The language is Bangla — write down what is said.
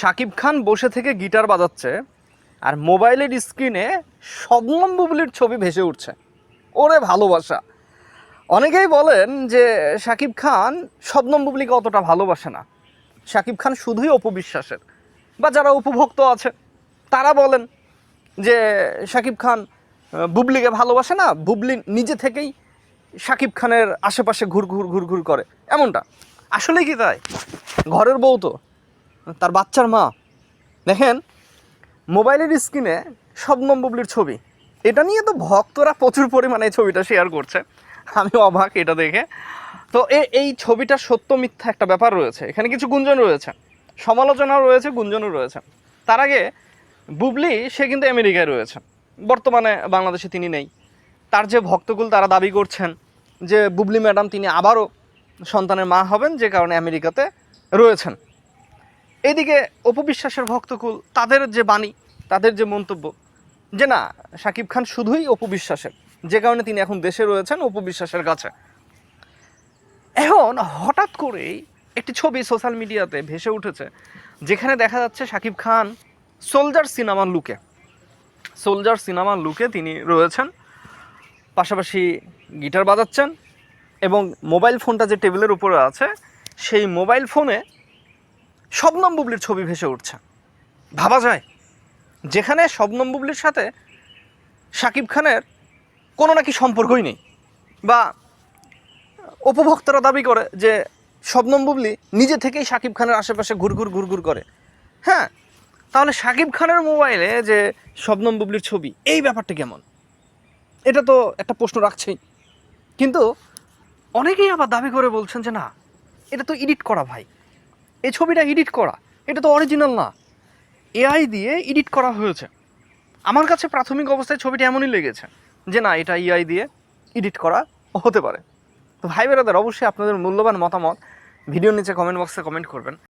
শাকিব খান বসে থেকে গিটার বাজাচ্ছে আর মোবাইলের স্ক্রিনে শবনম বুবলির ছবি ভেসে উঠছে। ওরে ভালোবাসা। অনেকেই বলেন যে শাকিব খান শবনম বুবলিকে অতটা ভালোবাসে না। শাকিব খান শুধুই অপবিশ্বাসের। বা যারা উপভোক্ত আছে, তারা বলেন যে শাকিব খান বুবলিকে ভালোবাসে না, বুবলি নিজে থেকেই শাকিব খানের আশেপাশে ঘুর ঘুর ঘুর ঘুর করে। এমনটা। আসলে কি তাই? ঘরের বউ তো। তার বাচ্চার মা। দেখেন, মোবাইলের স্ক্রিনে শবনম বুবলির ছবি। এটা নিয়ে তো ভক্তরা প্রচুর পরিমাণে এই ছবিটা শেয়ার করছে। আমি অবাক এটা দেখে। তো এই ছবিটা সত্য মিথ্যা একটা ব্যাপার রয়েছে। এখানে কিছু গুঞ্জন রয়েছে। সমালোচনাও রয়েছে, গুঞ্জনও রয়েছে। তার আগে, বুবলি, সে কিন্তু আমেরিকায় রয়েছে। বর্তমানে বাংলাদেশে তিনি নেই। তার যে ভক্তকুল তারা দাবি করছেন যে বুবলি ম্যাডাম তিনি আবারও সন্তানের মা হবেন, যে কারণে আমেরিকাতে রয়েছেন। এদিকে অপবিশ্বাসের ভক্তকুল, তাদের যে বাণী, তাদের যে মন্তব্য, যে না শাকিব খান শুধুই অপবিশ্বাসের, যে কারণে তিনি এখন দেশে রয়েছেন, অপবিশ্বাসের কাছে। এখন হঠাৎ করেই একটি ছবি সোশ্যাল মিডিয়াতে ভেসে উঠেছে, যেখানে দেখা যাচ্ছে শাকিব খান সোলজার সিনেমার লুকে। সোলজার সিনেমার লুকে তিনি রয়েছেন, পাশাপাশি গিটার বাজাচ্ছেন এবং মোবাইল ফোনটা যে টেবিলের উপরে আছে, সেই মোবাইল ফোনে শবনম বুবলির ছবি ভেসে উঠছে। ভাবা যায়, যেখানে শবনম বুবলির সাথে শাকিব খানের কোনো নাকি সম্পর্কই নেই বা উপভোক্তারা দাবি করে যে শবনম বুবলি নিজে থেকেই শাকিব খানের আশেপাশে ঘুরঘুর ঘুরঘুর করে। হ্যাঁ তাহলে শাকিব খানের মোবাইলে যে শবনম বুবলির ছবি, এই ব্যাপারটা কেমন? এটা তো একটা প্রশ্ন রাখছেই। কিন্তু অনেকেই আবার দাবি করে বলছেন যে না, এটা তো এডিট করা ভাই। এই ছবিটা এডিট করা, এটা তো অরিজিনাল না। এআই দিয়ে এডিট করা হয়েছে। আমার কাছে প্রাথমিক অবস্থায় ছবিটা এমনই লেগেছে যে না, এটা এআই দিয়ে এডিট করা হতে পারে। তো ভাই বেরাদার অবশ্যই আপনাদের মূল্যবান মতামত ভিডিওর নিচে কমেন্ট বক্সে কমেন্ট করবেন।